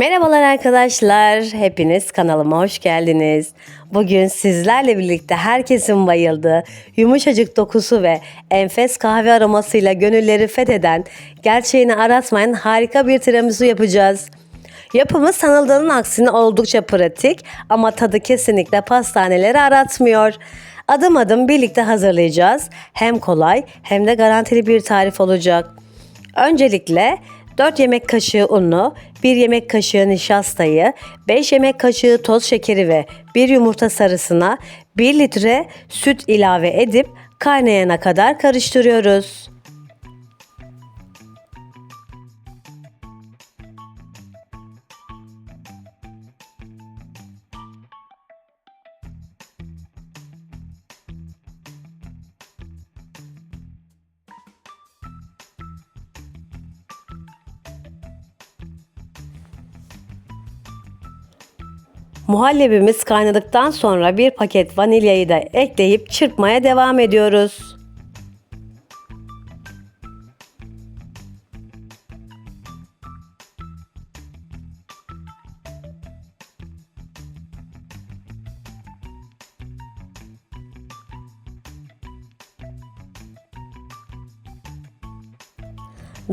Merhabalar arkadaşlar. Hepiniz kanalıma hoş geldiniz. Bugün sizlerle birlikte herkesin bayıldığı yumuşacık dokusu ve enfes kahve aromasıyla gönülleri fetheden, gerçeğini aratmayan harika bir tiramisu yapacağız. Yapımı sanıldığının aksine oldukça pratik ama tadı kesinlikle pastaneleri aratmıyor. Adım adım birlikte hazırlayacağız. Hem kolay hem de garantili bir tarif olacak. Öncelikle 4 yemek kaşığı unu, 1 yemek kaşığı nişastayı, 5 yemek kaşığı toz şekeri ve 1 yumurta sarısına 1 litre süt ilave edip kaynayana kadar karıştırıyoruz. Muhallebimiz kaynadıktan sonra bir paket vanilyayı da ekleyip çırpmaya devam ediyoruz.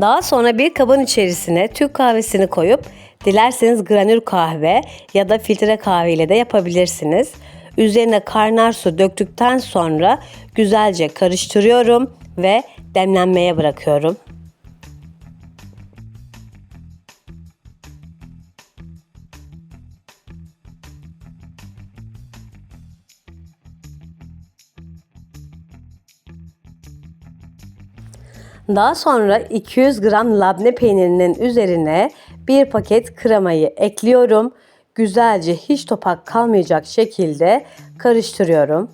Daha sonra bir kabın içerisine Türk kahvesini koyup dilerseniz granül kahve ya da filtre kahve ile de yapabilirsiniz. Üzerine kaynar su döktükten sonra güzelce karıştırıyorum ve demlenmeye bırakıyorum. Daha sonra 200 gram labne peynirinin üzerine bir paket kremayı ekliyorum. Güzelce hiç topak kalmayacak şekilde karıştırıyorum.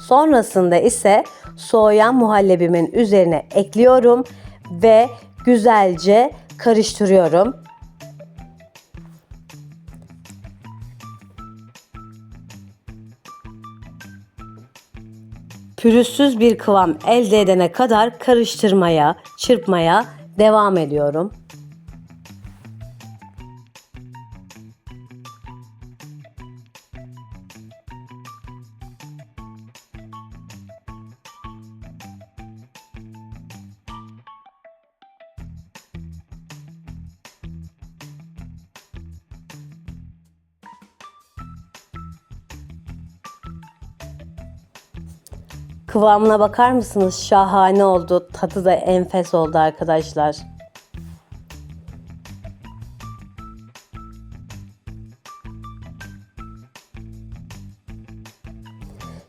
Sonrasında ise soğuyan muhallebimin üzerine ekliyorum ve güzelce karıştırıyorum. Pürüzsüz bir kıvam elde edene kadar karıştırmaya, çırpmaya devam ediyorum. Kıvamına bakar mısınız? Şahane oldu. Tadı da enfes oldu arkadaşlar.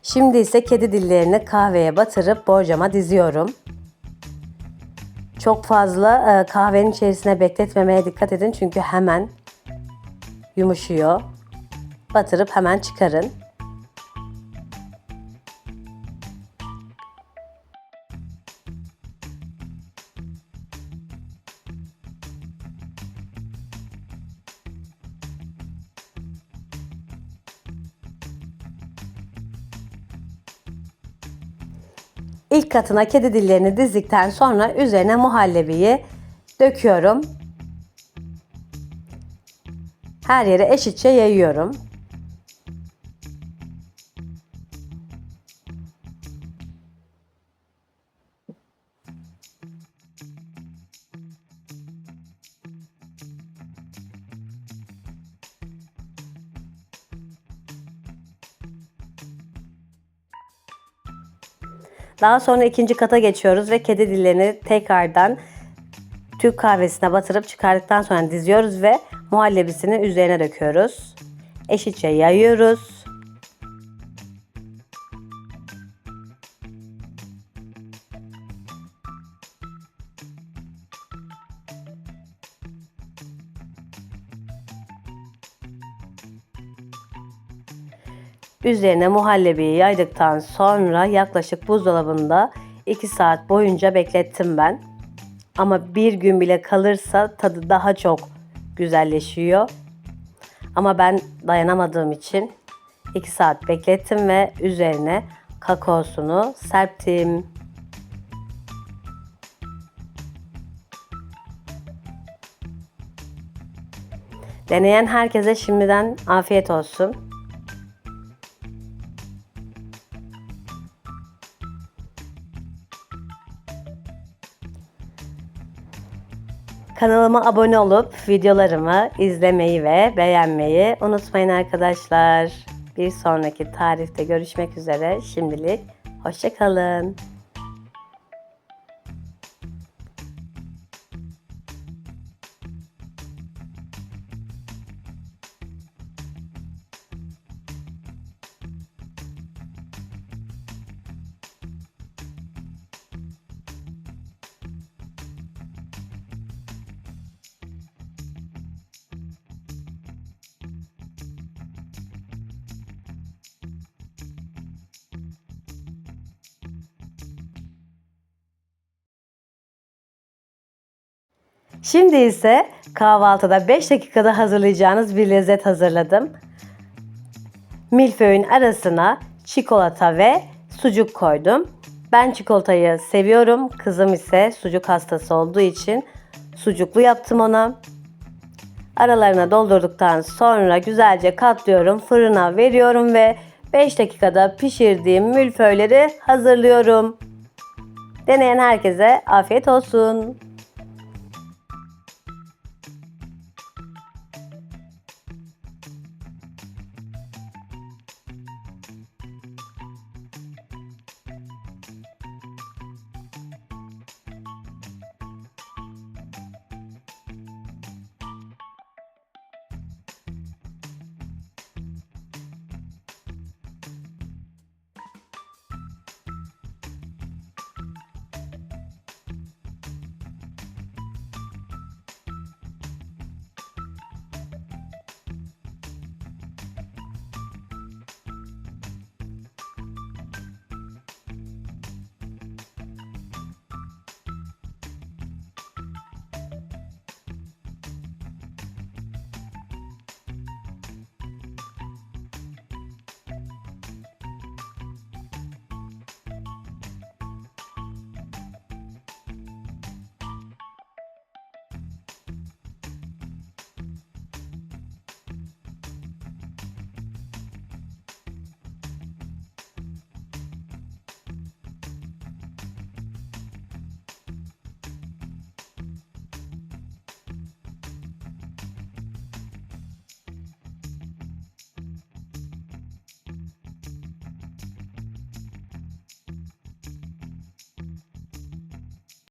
Şimdi ise kedi dillerini kahveye batırıp borcama diziyorum. Çok fazla e, kahvenin içerisine bekletmemeye dikkat edin çünkü hemen yumuşuyor. Batırıp hemen çıkarın. İlk katına kedi dillerini dizdikten sonra üzerine muhallebiyi döküyorum. Her yere eşitçe yayıyorum. Daha sonra ikinci kata geçiyoruz ve kedi dillerini tekrardan Türk kahvesine batırıp çıkardıktan sonra diziyoruz ve muhallebisini üzerine döküyoruz. Eşitçe yayıyoruz. Üzerine muhallebiyi yaydıktan sonra yaklaşık buzdolabında 2 saat boyunca beklettim ben. Ama bir gün bile kalırsa tadı daha çok güzelleşiyor. Ama ben dayanamadığım için 2 saat beklettim ve üzerine kakaosunu serptim. Deneyen herkese şimdiden afiyet olsun. Kanalıma abone olup videolarımı izlemeyi ve beğenmeyi unutmayın arkadaşlar. Bir sonraki tarifte görüşmek üzere. Şimdilik hoşçakalın. Şimdi ise kahvaltıda 5 dakikada hazırlayacağınız bir lezzet hazırladım. Milföyün arasına çikolata ve sucuk koydum. Ben çikolatayı seviyorum. Kızım ise sucuk hastası olduğu için sucuklu yaptım ona. Aralarına doldurduktan sonra güzelce katlıyorum. Fırına veriyorum ve 5 dakikada pişirdiğim milföyleri hazırlıyorum. Deneyen herkese afiyet olsun.